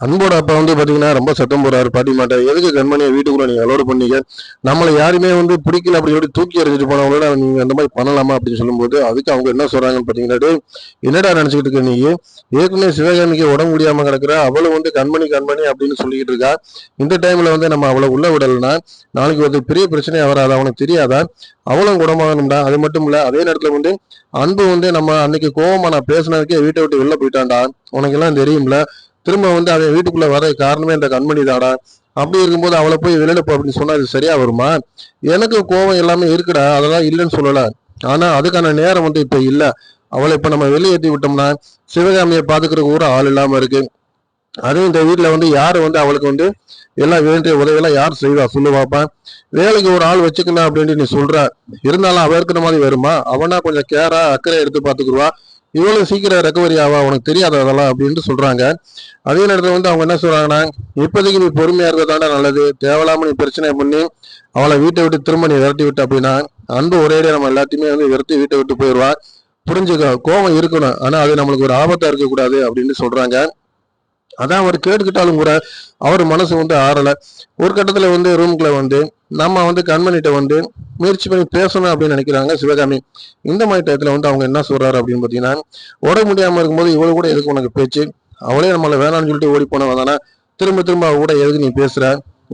அன்போட அப்பா வந்து பார்த்தீங்கன்னா ரொம்ப சத்தம் போறாரு பாட்டி மாட்டார் எதுக்கு கண்மணியை வீட்டுக்குள்ள நீங்கள் அலோடு பண்ணீங்க? நம்மளை யாருமே வந்து பிடிக்கல அப்படி சொல்லி தூக்கி எறிஞ்சிட்டு போனவங்களோட நீங்கள் அந்த மாதிரி பண்ணலாமா அப்படின்னு சொல்லும்போது அதுக்கு அவங்க என்ன சொல்கிறாங்கன்னு பார்த்தீங்கன்னா என்னடா நினச்சிக்கிட்டு இருக்க நீ? ஏற்கனவே சிவகாமிக்கு உடம்பு முடியாமல் கிடக்குற அவளும் வந்து கண்மணி கண்மணி அப்படின்னு சொல்லிக்கிட்டு இருக்கா. இந்த டைமில் வந்து நம்ம அவளை உள்ள விடலைன்னா நாளைக்கு ஒரு பெரிய பிரச்சனையாக வராது? அவனுக்கு தெரியாதா? அவளும் குணமாகணும்டா. அது மட்டும் இல்லை அதே நேரத்தில் வந்து அன்பு வந்து நம்ம அன்னைக்கு கோவமா நான் பேசினதுக்கே வீட்டை விட்டு வெளில போயிட்டான்டா. உனக்கு எல்லாம் தெரியும்ல. திரும்ப வந்து அவன் வீட்டுக்குள்ளே வர காரணமே இந்த கண்மணி தாடா. அப்படி இருக்கும்போது அவளை போய் வெளியிடப்போ அப்படின்னு சொன்னால் இது சரியா வருமா? எனக்கு கோவம் எல்லாமே இருக்குடா அதெல்லாம் இல்லைன்னு சொல்லலை. ஆனால் அதுக்கான நேரம் வந்து இப்போ இல்லை. அவளை இப்போ நம்ம வெளியேற்றி விட்டோம்னா சிவகாமியை பார்த்துக்கிறதுக்கு கூட ஆள் இல்லாமல் இருக்கு. அதுவும் இந்த வீட்டில் வந்து யார் வந்து அவளுக்கு வந்து எல்லாம் வேண்டிய உதவியெல்லாம் யார் செய்வா? சொல்லு பார்ப்பேன் வேலைக்கு ஒரு ஆள் வச்சுக்கணும் அப்படின்ட்டு நீ சொல்ற. இருந்தாலும் அவ இருக்கிற மாதிரி வருமா? அவனா கொஞ்சம் கேரா அக்கறை எடுத்து பார்த்துக்குருவா இவ்வளவு சீக்கிரம் ரெக்கவரி ஆவா? உனக்கு தெரியாத அதெல்லாம் அப்படின்ட்டு சொல்றாங்க. அதே நேரத்தில் வந்து அவங்க என்ன சொல்றாங்கன்னா இப்போதைக்கு நீ பொறுமையா இருக்கிறதாண்டா நல்லது. தேவையில்லாம நீ பிரச்சனை பண்ணி அவளை வீட்டை விட்டு திரும்ப நீ விரட்டி விட்டு அப்படின்னா அன்பு ஒரேடியா நம்ம எல்லாத்தையுமே வந்து விரட்டி வீட்டை விட்டு போயிடுவா. புரிஞ்சுக்க கோபம் இருக்கணும். ஆனா அது நம்மளுக்கு ஒரு ஆபத்தா இருக்கக்கூடாது அப்படின்னு சொல்றாங்க. அதான் அவர் கேட்டுக்கிட்டாலும் கூட அவர் மனசு வந்து ஆறலை. ஒரு கட்டத்தில் வந்து ரூம்குள்ள வந்து நம்ம வந்து கண்மணிகிட்ட வந்து முயற்சி பண்ணி பேசணும் அப்படின்னு நினைக்கிறாங்க சிவகாமி. இந்த மாதிரி டயத்தில் வந்து அவங்க என்ன சொல்கிறாரு அப்படின்னு பார்த்தீங்கன்னா உடம்பு முடியாமல் இருக்கும்போது இவ்வளோ கூட எதுக்கு உனக்கு பேச்சு? அவளே நம்மளை வேணாம்னு சொல்லிட்டு ஓடி போனவன் தானே. திரும்ப திரும்ப அவ கூட எதுக்கு நீ பேசுகிற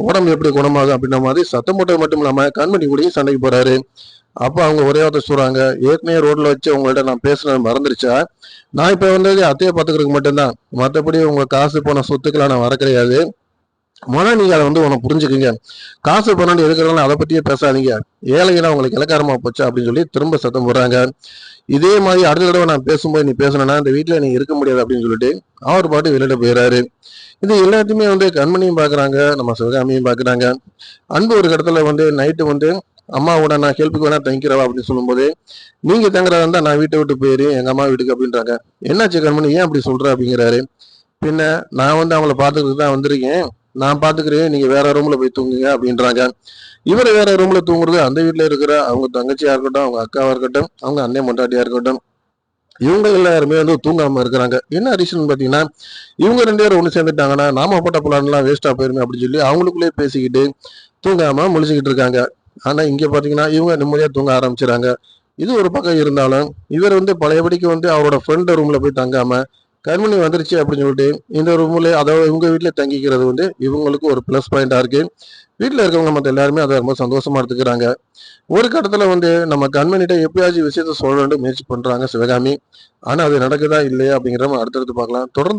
உடம்பு எப்படி குணமாகும் அப்படின்ற மாதிரி சத்தம் போட்டது மட்டும் இல்லாமல் கண்மணி கூடயும் சண்டைக்கு போகிறாரு அப்போ அவங்க ஒரே வார்த்தை சொல்கிறாங்க ஏற்கனவே ரோட்டில் வச்சு உங்கள்ட்ட நான் பேசுனது மறந்துருச்சா? நான் இப்போ வந்தது அத்தையை பார்த்துக்கிறதுக்கு மட்டும்தான். மற்றபடி உங்கள் காசு போன சொத்துக்கெல்லாம் நான் வர கிடையாது. முதல்ல நீங்கள் அதை வந்து உனக்கு புரிஞ்சுக்கங்க. காசு பணம் இருக்கிறவங்க அதை பற்றியே பேசாதீங்க. ஏழைகளை உங்களுக்கு இலக்காரமாக போச்சு அப்படின்னு சொல்லி திரும்ப சத்தம் போடுறாங்க. இதே மாதிரி அடுத்த தடவை நான் பேசும்போது நீ பேசணும்னா இந்த வீட்டில் நீ இருக்க முடியாது அப்படின்னு சொல்லிட்டு அவர் பாட்டு வெளியிட போயிடுறாரு இது எல்லாத்தையுமே வந்து கண்மணியும் பார்க்குறாங்க நம்ம சிவகாமியும் பார்க்குறாங்க அன்பு ஒரு இடத்துல வந்து நைட்டு வந்து அம்மாவோட நான் ஹெல்ப்புக்கு வேணா தங்கிக்கிறவா? அப்படின்னு சொல்லும்போது நீங்க தங்குறதா இருந்தா நான் வீட்டை விட்டு போயிரு எங்க அம்மா வீட்டுக்கு அப்படின்றாங்க. என்னாச்சு கண்மணி? ஏன் அப்படி சொல்ற? அப்படிங்கிறாரு. பின்ன நான் வந்து அவங்கள பார்த்துக்கிட்டு தான் வந்திருக்கேன். நான் பாத்துக்கிறேன் நீங்க வேற ரூம்ல போய் தூங்குங்க அப்படின்றாங்க. இவர் வேற ரூம்ல தூங்குறது அந்த வீட்ல இருக்கிற அவங்க தங்கச்சியா இருக்கட்டும் அவங்க அக்காவா இருக்கட்டும் அவங்க அண்ணன் மொண்டாட்டியா இருக்கட்டும் இவங்க எல்லாருமே வந்து தூங்காம இருக்கிறாங்க. என்ன ரீசன் பாத்தீங்கன்னா இவங்க ரெண்டு பேரும் ஒண்ணு சேர்ந்துட்டாங்கன்னா நாம போட்ட பிளான்லாம் வேஸ்டா போயிருமே அப்படின்னு சொல்லி அவங்களுக்குள்ளே பேசிக்கிட்டு தூங்காம முழிச்சுக்கிட்டு இருக்காங்க. ஆனா இங்க பாத்தீங்கன்னா இவங்க நிம்மதியா தூங்க ஆரம்பிச்சிடாங்க இது ஒரு பக்கம் இருந்தாலும் இவர் வந்து பழையபடிக்கு வந்து அவரோட ஃப்ரெண்ட் ரூம்ல போய் தங்காம கண்மணி வந்துருச்சு அப்படின்னு சொல்லிட்டு இந்த ரூம்ல அதாவது இவங்க வீட்டில் தங்கிக்கிறது வந்து இவங்களுக்கு ஒரு ப்ளஸ் பாயிண்டாக இருக்கு. வீட்டில் இருக்கவங்க மற்ற எல்லாருமே அதை ரொம்ப சந்தோஷமா எடுத்துக்கிறாங்க. ஒரு கட்டத்தில் வந்து நம்ம கண்மணிகிட்ட எப்படியாச்சும் விஷயத்த சொல்லணும்னு முயற்சி பண்றாங்க சிவகாமி. ஆனால் அது நடக்குதா இல்லையா அப்படிங்கிற நம்ம அடுத்தடுத்து பார்க்கலாம். தொடர்ந்து